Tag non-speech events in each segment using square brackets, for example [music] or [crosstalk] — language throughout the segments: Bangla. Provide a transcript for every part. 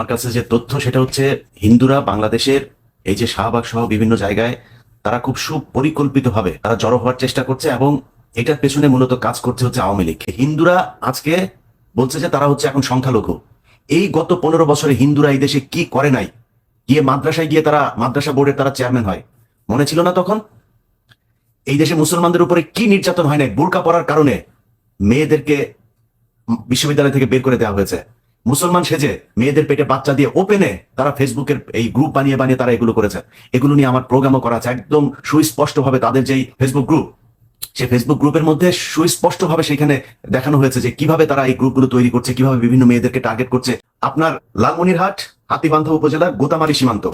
আমার কাছে যে তথ্য সেটা হচ্ছে হিন্দুরা বাংলাদেশের এই যে শাহবাগ সহ বিভিন্ন জায়গায় তারা খুব সুপরিকল্পিতভাবে তারা জড়ো হওয়ার চেষ্টা করছে এবং এটার পেছনে মূলত কাজ করছে হচ্ছে আওয়ামী লীগ। হিন্দুরা আজকে বলছে যে তারা হচ্ছে এখন সংখ্যালঘু। এই গত পনেরো বছরে হিন্দুরা এই দেশে কি করে নাই? গিয়ে মাদ্রাসায় গিয়ে তারা মাদ্রাসা বোর্ডের তারা চেয়ারম্যান হয়। মনে ছিল না তখন? এই দেশে মুসলমানদের উপরে কি নির্যাতন হয় নাই? বোরকা পড়ার কারণে মেয়েদেরকে বিশ্ববিদ্যালয় থেকে বের করে দেওয়া হয়েছে। মুসলমান সেজে মেয়েদের পেটে বাচ্চা দিয়ে ওপেনে তারা ফেসবুকের এই গ্রুপ বানিয়ে বানিয়ে তারা এগুলো করেছে। এগুলো নিয়ে আমার প্রোগ্রামও করা আছে। একদম সুস্পষ্টভাবে তাদের যেই ফেসবুক গ্রুপ সেই ফেসবুক গ্রুপের মধ্যে সুস্পষ্টভাবে সেখানে দেখানো হয়েছে যে কীভাবে তারা এই গ্রুপগুলো তৈরি করছে, কীভাবে বিভিন্ন মেয়েদেরকে টার্গেট করছে। আপনার লালমনিরহাট, হাতিবান্ধা উপজেলার গোতামারি সীমান্ত,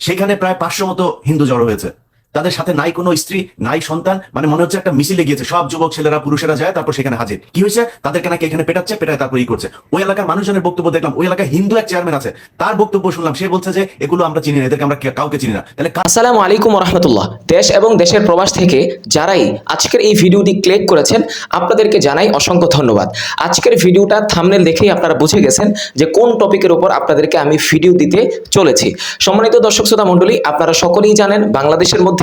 সেখানে প্রায় পাঁচশো মতো হিন্দু জড়ো হয়েছে। তাদের সাথে নাই কোনো স্ত্রী, নাই সন্তান মানে মনে হচ্ছে একটা মিছিলে গিয়েছে। সব যুবক, ছেলেরা, পুরুষেরা যায়, তারপর সেখানে হাজির। কি হয়েছে? তাদেরকে নাকি এখানে পেটাচ্ছে, পেটায় তারপর ই করছে। ওই এলাকার মানুষজনের বক্তব্য দেখলাম। ওই এলাকায় হিন্দু এক চেয়ারম্যান আছে। তার বক্তব্য শুনলাম। সে বলছে যে, এগুলো আমরা চিনি না। এদেরকে আমরা কাউকে চিনি না। তাহলে আসসালামু আলাইকুম রহমতুল্লাহ দেশ এবং দেশের প্রবাস থেকে যারাই আজকের এই ভিডিওটি ক্লিক করেছেন, আপনাদেরকে জানাই অসংখ্য ধন্যবাদ। আজকের ভিডিওটা থামনেল দেখেই আপনারা বুঝে গেছেন যে কোন টপিকের উপর আপনাদেরকে আমি ভিডিও দিতে চলেছি। সম্মানিত দর্শক, শ্রোতা মণ্ডলী, আপনারা সকলেই জানেন, বাংলাদেশের মধ্যে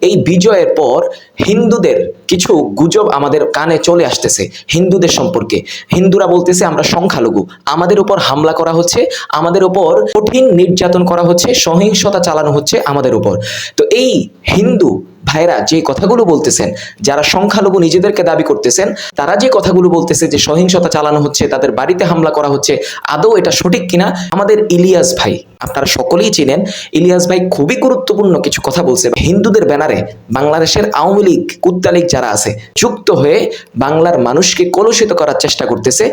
এই বিজয়ের পর হিন্দুদের কিছু গুজব আমাদের কানে চলে আসতেছে হিন্দুদের সম্পর্কে। হিন্দুরা বলতেছে, আমরা সংখ্যালঘু। আমাদের উপর হামলা করা হচ্ছে, আমাদের উপর কঠিন নির্যাতন করা হচ্ছে, সহিংসতা চালানো হচ্ছে আমাদের উপর। তো এই হিন্দু ভাইরা যে কথাগুলো বলতেছেন, যারা সংখ্যালঘু নিজেদেরকে দাবি করতেছেন, তারা যে কথাগুলো বলতেছে যে সহিংসতা চালানো হচ্ছে, তাদের বাড়িতে হামলা করা হচ্ছে, আদৌ এটা সঠিক কিনা? আমাদের ইলিয়াস ভাই, আপনারা সকলেই চিনেন, ইলিয়াস ভাই খুবই গুরুত্বপূর্ণ কিছু কথা বলছে। হিন্দুদের ব্যানারে বাংলাদেশের আওয়ামী লীগ কুত্তা লীগ যারা আছে, যুক্ত হয়ে বাংলার মানুষকে কলুষিত করার চেষ্টা করতেছে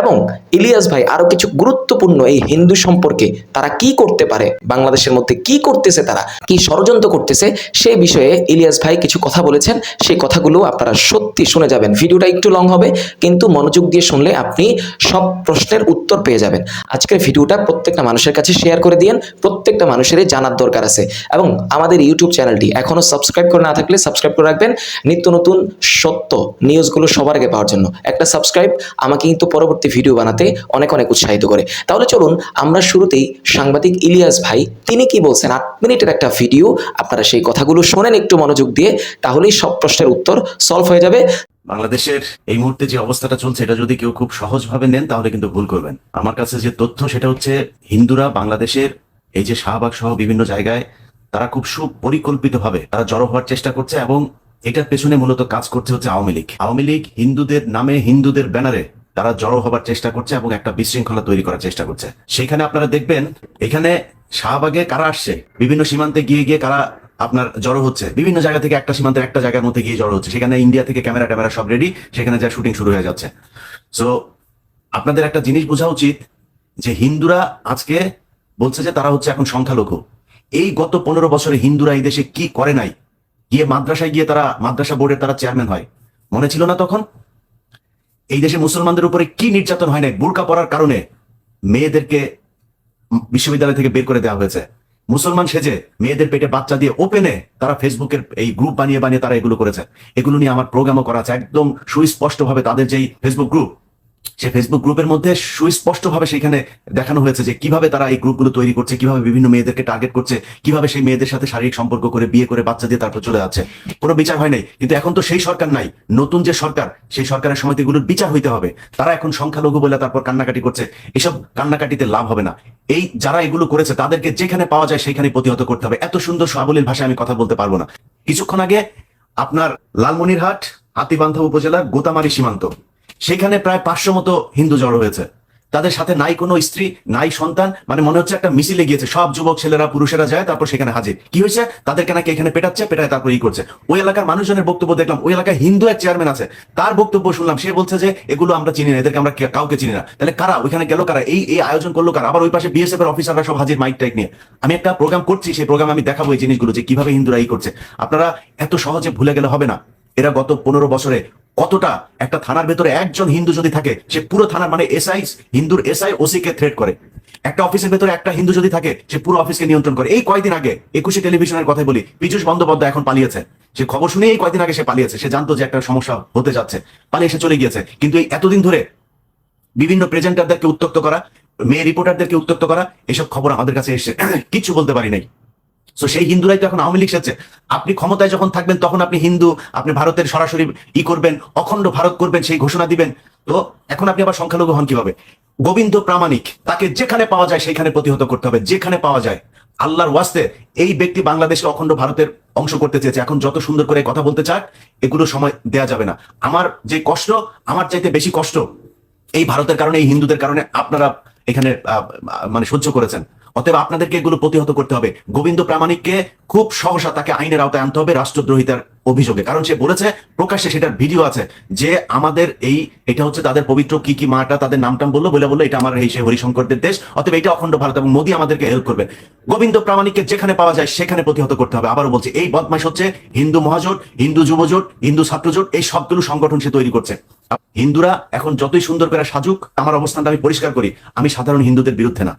এবং ইলিয়াস ভাই আরও কিছু গুরুত্বপূর্ণ এই হিন্দু সম্পর্কে তারা কি করতে পারে, বাংলাদেশের মধ্যে কি করতেছে তারা, কি ষড়যন্ত্র করতেছে সেই বিষয়ে ইলিয়াস ভাই কিছু কথা বলেছেন, সেই কথাগুলো আপনারা সত্যি শুনে যাবেন। ভিডিওটা একটু লং হবে, কিন্তু মনোযোগ দিয়ে শুনলে আপনি সব প্রশ্নের উত্তর পেয়ে যাবেন। আজকের ভিডিওটা প্রত্যেকটা মানুষের কাছে শেয়ার করে দিন প্রত্যেকটা মানুষেরই জানার দরকার আছে। এবং আমাদের ইউটিউব চ্যানেলটি এখনও সাবস্ক্রাইব করে না থাকলে সাবস্ক্রাইব করে রাখবেন, নিত্য নতুন সত্য নিউজগুলো সবার আগে পাওয়ার জন্য। একটা সাবস্ক্রাইব আমাকে কিন্তু পরবর্তী ভিডিও বানাতে অনেক অনেক উৎসাহিত করে। তাহলে চলুন, আমরা শুরুতেই সাংবাদিক ইলিয়াস ভাই, তিনি কি বলছেন? আট মিনিটের একটা ভিডিও আপনারা সেই কথাগুলো শোনেন একটু মনোযোগ দিয়ে তাহলেই সব প্রশ্নের উত্তর সলভ হয়ে যাবে। বাংলাদেশের এই মুহূর্তে যে অবস্থাটা চলছে, এটা যদি কেউ খুব সহজভাবে নেন, তাহলে কিন্তু ভুল করবেন। আমার কাছে যে তথ্য, সেটা হচ্ছে হিন্দুরা বাংলাদেশের এই যে শাহবাগ সহ বিভিন্ন জায়গায়, তারা খুব সুপরিকল্পিতভাবে তারা জড়ো হওয়ার চেষ্টা করছে এবং এটার পেছনে মূলত কাজ করছে হচ্ছে আওয়ামী লীগ। আওয়ামী লীগ হিন্দুদের নামে হিন্দুদের ব্যানারে তারা জড়ো হবার চেষ্টা করছে এবং একটা বিশৃঙ্খলা তৈরি করার চেষ্টা করছে। সেখানে আপনারা দেখবেন, এখানে শাহবাগে কারা আসছে? বিভিন্ন সীমান্তে গিয়ে গিয়ে কারা আপনার জড়ো হচ্ছে। বিভিন্ন জায়গা থেকে একটা সীমান্তের একটা জায়গার মধ্যে গিয়ে জড়ো হচ্ছে। সেখানে ইন্ডিয়া থেকে ক্যামেরা ট্যামেরা সব রেডি সেখানে যা শুটিং শুরু হয়ে যাচ্ছে। সো আপনাদের একটা জিনিস বোঝা উচিত যে হিন্দুরা আজকে বলছে যে তারা হচ্ছে এখন সংখ্যালঘু। এই গত পনেরো বছরে হিন্দুরা এই দেশে কি করে নাই? গিয়ে মাদ্রাসায় গিয়ে তারা, মাদ্রাসা বোর্ডের তারা চেয়ারম্যান হয়। মনে ছিল না তখন? এই দেশে মুসলমানদের উপরে কি নির্যাতন হয় নাই? বোরকা পড়ার কারণে মেয়েদেরকে বিশ্ববিদ্যালয় থেকে বের করে দেওয়া হয়েছে। মুসলমান সেজে মেয়েদের পেটে বাচ্চা দিয়ে ওপেনে তারা ফেসবুকের এই গ্রুপ বানিয়ে বানিয়ে তারা এগুলো করেছে। এগুলো নিয়ে আমার প্রোগ্রামও করা আছে। একদম সুস্পষ্টভাবে তাদের যেই ফেসবুক গ্রুপ সেই ফেসবুক গ্রুপের মধ্যে সুস্পষ্টভাবে সেখানে দেখানো হয়েছে যে কীভাবে তারা এই গ্রুপগুলো তৈরি করছে, কীভাবে বিভিন্ন মেয়েদেরকে টার্গেট করছে, কীভাবে সেই মেয়েদের সাথে শারীরিক সম্পর্ক করে বিয়ে করে বাচ্চা দিয়ে তারপর চলে যাচ্ছে। কোনো বিচার হয় নাই। কিন্তু এখন তো সেই সরকার নাই। নতুন যে সরকার, সেই সরকারের সময় এগুলোর বিচার হইতে হবে। তারা এখন সংখ্যালঘু বলে তারপর কান্নাকাটি করছে। এসব কান্নাকাটিতে লাভ হবে না। এই যারা এগুলো করেছে, তাদেরকে যেখানে পাওয়া যায় সেখানে প্রতিহত করতে হবে। এত সুন্দর সাবলীল ভাষায় আমি কথা বলতে পারব না। কিছুক্ষণ আগে আপনার লালমনিরহাট, হাতিবান্ধা উপজেলার গোতামারি সীমান্ত। সেখানে প্রায় পাঁচশো মতো হিন্দু জড়ো হয়েছে। তাদের সাথে নাই কোনো স্ত্রী, নাই সন্তান মানে মনে হচ্ছে একটা মিছিলে গিয়েছে। সব যুবক ছেলেরা, পুরুষেরা যায়, তারপর সেখানে হাজির। কি হয়েছে? তাদেরকে নাকি এখানে পেটাচ্ছে, পেটায় তারপর ই করছে। ওই এলাকার মানুষজনের বক্তব্য দেখলাম, ওই এলাকায় হিন্দু এক চেয়ারম্যান আছে। তার বক্তব্য শুনলাম, সে বলছে যে, এগুলো আমরা চিনি না, এদেরকে আমরা কাউকে চিনি না। তাহলে কারা? ওইখানে গেল কারা? এই এই আয়োজন করল কারা? আবার ওই পাশে বিএসএফ এর অফিসাররা সব হাজির মাইক টাইক নিয়ে। আমি একটা প্রোগ্রাম করছি, সেই প্রোগ্রাম আমি দেখাবো এই জিনিসগুলো যে কীভাবে হিন্দুরা এই করছে। আপনারা এত সহজে ভুলে গেলে হবে না। এরা গত পনেরো বছরে কতটা একটা থানার ভেতরে একজন হিন্দু যদি থাকে, সে পুরো থানার মানে এসআই, হিন্দুর এসআই ওসি কে থ্রেট করে। একটা অফিসের ভেতরে একটা হিন্দু যদি থাকে, সে পুরো অফিসকে নিয়ন্ত্রণ করে। এই কয়দিন আগে, একুশে টেলিভিশনের কথাই বলি, পীযুষ বন্দ্যোপাধ্যায় এখন পালিয়েছে। সে খবর শুনে এই কয়দিন আগে সে পালিয়েছে, সে জানতো যে একটা সমস্যা হতে যাচ্ছে। পালিয়ে এসে চলে গিয়েছে। কিন্তু এই এতদিন ধরে বিভিন্ন প্রেজেন্টারদেরকে উত্তক্ত করা, মেয়ে রিপোর্টারদেরকে উত্তক্ত করা, এসব খবর আমাদের কাছে এসে [coughs] কিছু বলতে পারি নাই। তো সেই হিন্দুরাই তো এখন আওয়ামী লীগ সেচ্ছে আপনি ক্ষমতায় যখন থাকবেন, তখন আপনি হিন্দু, আপনি ভারতের সরাসরি ই করবেন, অখণ্ড ভারত করবেন, সেই ঘোষণা দিবেন। তো, এখন আপনি আবার সংখ্যালঘু হন কীভাবে? গোবিন্দ প্রামাণিক, তাকে যেখানে পাওয়া যায় সেখানে প্রতিহত করতে হবে, যেখানে পাওয়া যায়। আল্লাহর ওয়াস্তে, এই ব্যক্তি বাংলাদেশকে অখণ্ড ভারতের অংশ করতে চেয়েছে। এখন যত সুন্দর করে কথা বলতে চাক, এগুলো সময় দেয়া যাবে না। আমার যে কষ্ট, আমার চাইতে বেশি কষ্ট, এই ভারতের কারণে, এই হিন্দুদের কারণে আপনারা এখানে মানে সহ্য করেছেন। অতএব আপনাদেরকে এগুলো প্রতিহত করতে হবে। গোবিন্দ প্রামাণিককে খুব সহসা তাকে আইনের আওতায় আনতে হবে রাষ্ট্রদ্রোহিতার অভিযোগে। কারণ সে বলেছে, প্রকাশ্যে সেটার ভিডিও আছে যে আমাদের এই, এটা হচ্ছে তাদের পবিত্র কি কি মাটা, তাদের নামটাম বলল, বলে বলল, এটা আমার এই সে হরিশঙ্করদের দেশ, অতএব এটা অখণ্ড ভারত এবং মোদী আমাদেরকে হেল্প করবে। গোবিন্দ প্রামাণিককে যেখানে পাওয়া যায় সেখানে প্রতিহত করতে হবে। আবারও বলছি, এই বদমাস হচ্ছে হিন্দু মহাজোট, হিন্দু যুবজোট, হিন্দু ছাত্রজোট, এই সবগুলো সংগঠন সে তৈরি করছে। হিন্দুরা এখন যতই সুন্দর করে সাজুক, আমার অবস্থানটা আমি পরিষ্কার করি, আমি সাধারণ হিন্দুদের বিরুদ্ধে না।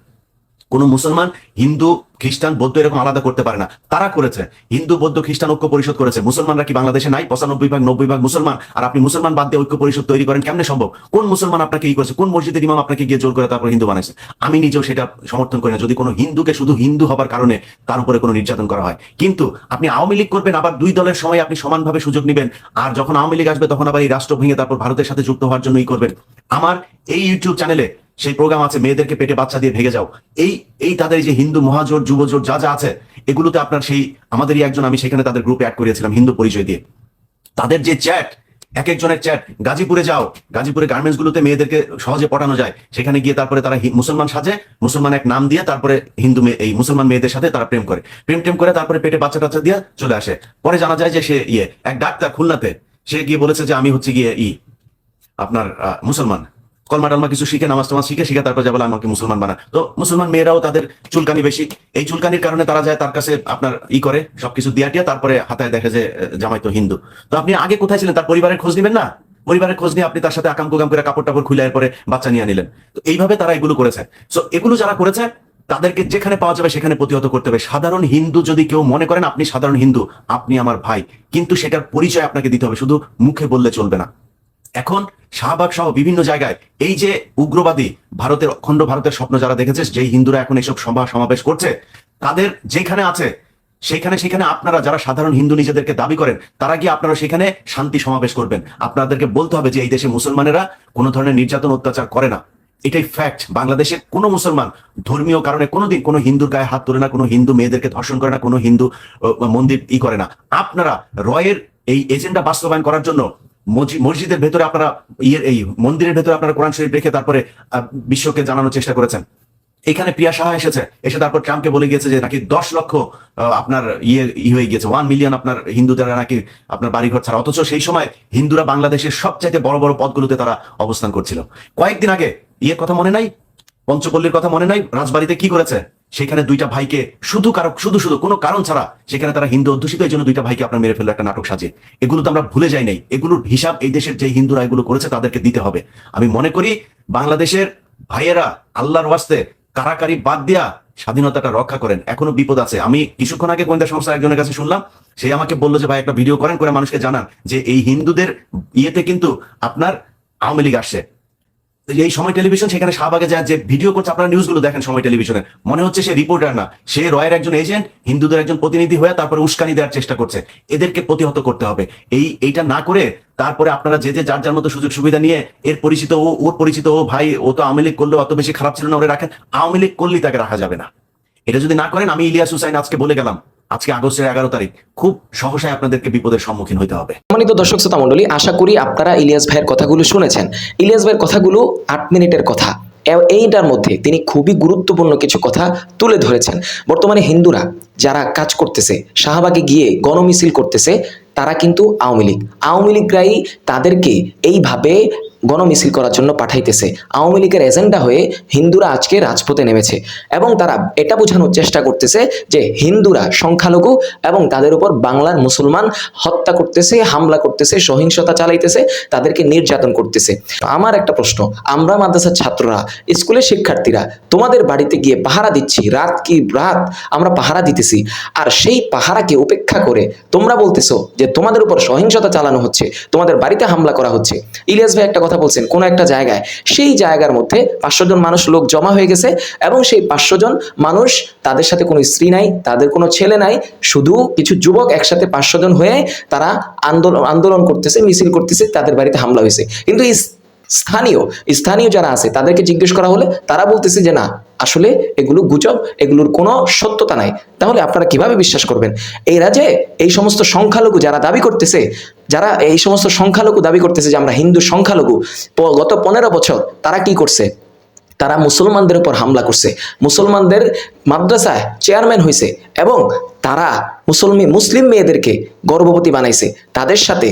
কোন মুসলমান, হিন্দু, খ্রিস্টান, বৌদ্ধ এরকম আলাদা করতে পারে না। তারা করেছে। হিন্দু, বৌদ্ধ, খ্রিস্টান ঐক্য পরিষদ করেছে। মুসলমানরা কি বাংলাদেশে নাই? পঁচানব্বই ভাগ, নব্বই ভাগ মুসলমান। আর আপনি মুসলমান বাদ দিয়ে ঐক্য পরিষদ তৈরি করেন, কেমনে সম্ভব? কোন মুসলমান আপনাকে ই করেছে? কোন মসজিদের ইমাম আপনাকে গিয়ে জোর করে তারপর হিন্দু বানাইছে? আমি নিজেও সেটা সমর্থন করি না। যদি কোনো হিন্দুকে শুধু হিন্দু হবার কারণে তার উপরে কোনো নির্যাতন করা হয়। কিন্তু আপনি আওয়ামী লীগ করবেন, আবার দুই দলের সময় আপনি সমানভাবে সুযোগ নেবেন। আর যখন আওয়ামী লীগ আসবে, তখন আবার এই রাষ্ট্র ভেঙে তারপর ভারতের সাথে যুক্ত হওয়ার জন্যই করবেন। আমার এই ইউটিউব চ্যানেলে সেই প্রোগ্রাম আছে, মেয়েদেরকে পেটে বাচ্চা দিয়ে ভেঙে যাও। এই এই তাদের যে হিন্দু মহাজোট, যুবজোট যা যা আছে, এগুলোতে আপনার সেই, আমাদেরই একজন আমি সেখানে তাদের গ্রুপে অ্যাড করিয়েছিলাম, হিন্দু পরিচয় দিয়ে। তাদের যে চ্যাট এক একজনের চ্যাট গাজীপুরে যাও, গাজীপুরে গার্মেন্টস গুলোতে মেয়েদেরকে সহজে পটানো যায়। সেখানে গিয়ে তারপরে তারা মুসলমান সাজে, মুসলমান এক নাম দিয়ে তারপরে হিন্দু এই মুসলমান মেয়েদের সাথে তারা প্রেম করে। প্রেম, টেম করে তারপরে পেটে বাচ্চা টাচ্চা দিয়ে চলে আসে। পরে জানা যায় যে সে ইয়ে এক ডাক্তার খুলনাতে, সে গিয়ে বলেছে যে আমি হচ্ছে গিয়ে ই, আপনার মুসলমান। কলমা টলমা কিছু শিখে, নামাজ টামাজ শিখে শিখে তারপর যাব আমাকে মুসলমান বানা তো মুসলমান মেয়েরাও তাদের চুলকানি বেশি। এই চুলকানির কারণে তারা যায় তার কাছে আপনার ই করে, সবকিছু দিয়া টিয়া, তারপরে হাতায় দেখে যে জামাই তো হিন্দু। তো আপনি আগে কোথায় ছিলেন? তার পরিবারের খোঁজ নেবেন না? পরিবারের খোঁজ নিয়ে আপনি তার সাথে আকাম কুকাম করে কাপড় টাপড় খুলে পরে বাচ্চা নিয়ে নিলেন। তো এইভাবে তারা এগুলো করেছে। সো এগুলো যারা করেছে, তাদেরকে যেখানে পাওয়া যাবে সেখানে প্রতিহত করতে হবে। সাধারণ হিন্দু যদি কেউ মনে করেন, আপনি সাধারণ হিন্দু, আপনি আমার ভাই। কিন্তু সেটার পরিচয় আপনাকে দিতে হবে। শুধু মুখে বললে চলবে না। এখন শাহবাগ সহ বিভিন্ন জায়গায় এই যে উগ্রবাদী ভারতের অখণ্ড ভারতের স্বপ্ন যারা দেখেছে, যেই হিন্দুরা এখন এইসব সভা সমাবেশ করছে, তাদের যেখানে আছে, সেখানে সেখানে আপনারা যারা সাধারণ হিন্দু নিজেদেরকে দাবি করেন, তারা গিয়ে আপনারা সেখানে শান্তি সমাবেশ করবেন। আপনাদেরকে বলতে হবে যে এই দেশে মুসলমানেরা কোনো ধরনের নির্যাতন, অত্যাচার করে না। এটাই ফ্যাক্ট বাংলাদেশে কোনো মুসলমান ধর্মীয় কারণে কোনোদিন কোনো হিন্দুর গায়ে হাত তোলে না, কোনো হিন্দু মেয়েদেরকে ধর্ষণ করে না, কোনো হিন্দু মন্দির ই করে না। আপনারা রয়ের এই এজেন্ডা বাস্তবায়ন করার জন্য মসজিদের ভেতরে আপনারা ইয়ের এই মন্দিরের ভেতরে আপনারা কোরআন শরীফ রেখে তারপরে বিশ্বকে জানানোর চেষ্টা করেছেন। এখানে প্রিয়া সাহা এসেছে। এসে তারপর ট্রাম্পকে বলে গিয়েছে যে নাকি দশ লক্ষ আপনার ইয়ে ই হয়ে গিয়েছে। ওয়ান মিলিয়ন আপনার হিন্দুদের নাকি আপনার বাড়িঘর ছাড়া। অথচ সেই সময় হিন্দুরা বাংলাদেশের সবচাইতে বড় বড় পদগুলোতে তারা অবস্থান করছিল। কয়েকদিন আগে, ইয়ের কথা মনে নাই? পঞ্চপল্লীর কথা মনে নাই? রাজবাড়িতে কি করেছে? সেখানে দুইটা ভাইকে শুধু কারও শুধু শুধু কোনো কারণ ছাড়া সেখানে তারা হিন্দু অধ্যুষিত, এই জন্য দুইটা ভাইকে আপনার মেরে ফেলল একটা নাটক সাজে এগুলো তো আমরা ভুলে যাই নাই। এগুলোর হিসাব এই দেশের যে হিন্দুরা এগুলো করেছে তাদেরকে দিতে হবে। আমি মনে করি বাংলাদেশের ভাইয়েরা আল্লাহর ওয়াস্তে কারাকারি বাদ দিয়া স্বাধীনতাটা রক্ষা করেন। এখনও বিপদ আছে। আমি কিছুক্ষণ আগে গোয়েন্দা সংস্থা একজনের কাছে শুনলাম, সে আমাকে বলল যে, ভাই, একটা ভিডিও করেন করে মানুষকে জানান যে, এই হিন্দুদের ইয়েতে কিন্তু আপনার আওয়ামী লীগ আসছে। এই সময় টেলিভিশন সেখানে শাহবাগে যায় যে ভিডিও করছে, আপনারা নিউজগুলো দেখেন সময় টেলিভিশনে। মনে হচ্ছে সে রিপোর্টার না। সে রয়ের একজন এজেন্ট হিন্দুদের একজন প্রতিনিধি হয়ে তারপরে উস্কানি দেওয়ার চেষ্টা করছে। এদেরকে প্রতিহত করতে হবে। এই, এইটা না করে তারপরে আপনারা যে যে যার যার মতো সুযোগ সুবিধা নিয়ে এর পরিচিত ও, ওর পরিচিত ও ভাই, ও তো আওয়ামী লীগ করলে, অত বেশি খারাপ ছিল না ওরে রাখেন। আওয়ামী লীগ করলেই তাকে রাখা যাবে না। এটা যদি না করেন, আমি ইলিয়াস হুসাইন আজকে বলে গেলাম। আজকে আগস্টের এগারো তারিখ। খুব সহসায় আপনাদেরকে বিপদের সম্মুখীন হতে হবে। সম্মানিত দর্শক, শ্রোতা মণ্ডলী, আশা করি আপনারা ইলিয়াস ভাইয়ের কথাগুলো শুনেছেন। ইলিয়াস ভাইয়ের কথাগুলো আট মিনিটের কথা। এইটার মধ্যে তিনি খুবই গুরুত্বপূর্ণ কিছু কথা তুলে ধরেছেন। বর্তমানে হিন্দুরা যারা কাজ করতেছে, শাহবাগে গিয়ে গণমিছিল করতেছে, তারা কিন্তু আওয়ামী লীগ। আওয়ামী লীগরাই তাদেরকে এইভাবে গণমিছিল করার জন্য পাঠাইতেছে। আওয়ামী লীগের এজেন্ডা হয়ে হিন্দুরা আজকে রাজপথে নেমেছে এবং তারা এটা বোঝানোর চেষ্টা করতেছে যে হিন্দুরা সংখ্যালঘু এবং তাদের উপর বাংলার মুসলমান হত্যা করতেছে, হামলা করতেছে, সহিংসতা চালাইতেছে, তাদেরকে নির্যাতন করতেছে। আমার একটা প্রশ্ন, আমরা মাদ্রাসার ছাত্ররা, স্কুলের শিক্ষার্থীরা, তোমাদের বাড়িতে গিয়ে পাহারা দিচ্ছি, রাত কি রাত আমরা পাহারা দিতেছি, আর সেই পাহারাকে উপেক্ষা করে তোমরা বলতেছো যে তোমাদের উপর সহিংসতা চালানো হচ্ছে, তোমাদের বাড়িতে হামলা করা হচ্ছে। ইলিয়াস ভাই একটা কথা বলছেন কোনো একটা জায়গায়, সেই জায়গার মধ্যে পাঁচশো জন মানুষ লোক জমা হয়ে গেছে এবং সেই পাঁচশো জন মানুষ তাদের সাথে কোনো স্ত্রী নাই, তাদের কোনো ছেলে নাই, শুধু কিছু যুবক একসাথে পাঁচশো জন হয়ে তারা আন্দোলন আন্দোলন করতেছে, মিছিল করতেছে, তাদের বাড়িতে হামলা হয়েছে। কিন্তু স্থানীয় স্থানীয় যারা আছে তাদেরকে জিজ্ঞেস করা হলে তারা বলতেছে যে না আসলে এগুলো গুজব, এগুলোর কোনো সত্যতা নাই। তাহলে আপনারা কীভাবে বিশ্বাস করবেন? এরা যে এই সমস্ত সংখ্যালঘু যারা দাবি করতেছে, যারা এই সমস্ত সংখ্যালঘু দাবি করতেছে যে আমরা হিন্দু সংখ্যালঘু গত পনেরো বছর তারা কি করছে? তারা মুসলমানদের উপর হামলা করছে। মুসলমানদের মাদ্রাসায় চেয়ারম্যান হয়েছে এবং তারা মুসলমি, মুসলিম মেয়েদেরকে গর্ভবতী বানাইছে। তাদের সাথে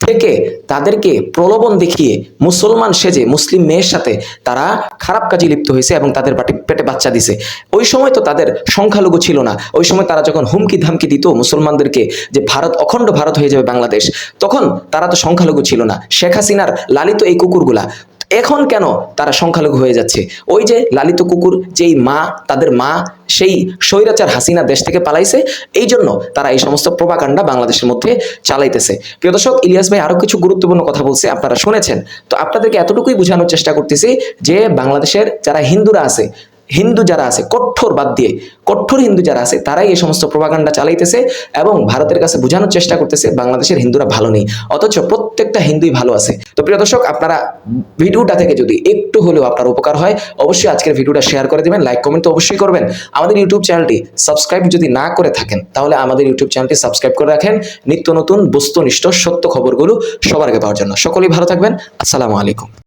থেকে তাদেরকে প্রলোভন দেখিয়ে মুসলমান সেজে মুসলিম মেয়ের সাথে তারা খারাপ কাজে লিপ্ত হয়েছে এবং তাদের পেটে বাচ্চা দিছে। ওই সময় তো তাদের সংখ্যালঘু ছিল না। ওই সময় তারা যখন হুমকি ধামকি দিত মুসলমানদেরকে যে ভারত, অখণ্ড ভারত হয়ে যাবে বাংলাদেশ, তখন তারা তো সংখ্যালঘু ছিল না। শেখ হাসিনার লালিত এই কুকুরগুলা এখন কেন তারা সংখ্যালঘু হয়ে যাচ্ছে? ওই যে লালিত কুকুর, যেই মা, তাদের মা, সেই স্বৈরাচার হাসিনা দেশ থেকে পালাইছে, এই জন্য তারা এই সমস্ত প্রভাকাণ্ডা বাংলাদেশের মধ্যে চালাইতেছে। প্রিয় দর্শক, ইলিয়াস ভাই আরও কিছু গুরুত্বপূর্ণ কথা বলছে, আপনারা শুনেছেন। তো আপনাদেরকে এতটুকুই বোঝানোর চেষ্টা করতেছি যে বাংলাদেশের যারা হিন্দুরা আছে হিন্দু যারা আছে, কঠোর বাদ দিয়ে, কঠোর হিন্দু যারা আছে, তারাই এই সমস্ত প্রভাকাণ্ডা চালাইতেছে এবং ভারতের কাছে বোঝানোর চেষ্টা করতেছে বাংলাদেশের হিন্দুরা ভালো নেই। অথচ প্রত্যেকটা হিন্দুই ভালো আছে। তো প্রিয় দর্শক, আপনারা ভিডিওটা থেকে যদি একটু হলেও আপনার উপকার হয়, অবশ্যই আজকের ভিডিওটা শেয়ার করে দিবেন লাইক কমেন্ট তো অবশ্যই করবেন। আমাদের ইউটিউব চ্যানেলটি সাবস্ক্রাইব যদি না করে থাকেন, তাহলে আমাদের ইউটিউব চ্যানেলটি সাবস্ক্রাইব করে রাখেন। নিত্য নতুন বস্তুনিষ্ঠ সত্য খবরগুলো সবার আগে পাওয়ার জন্য। সকলেই ভালো থাকবেন। আসসালামু আলাইকুম।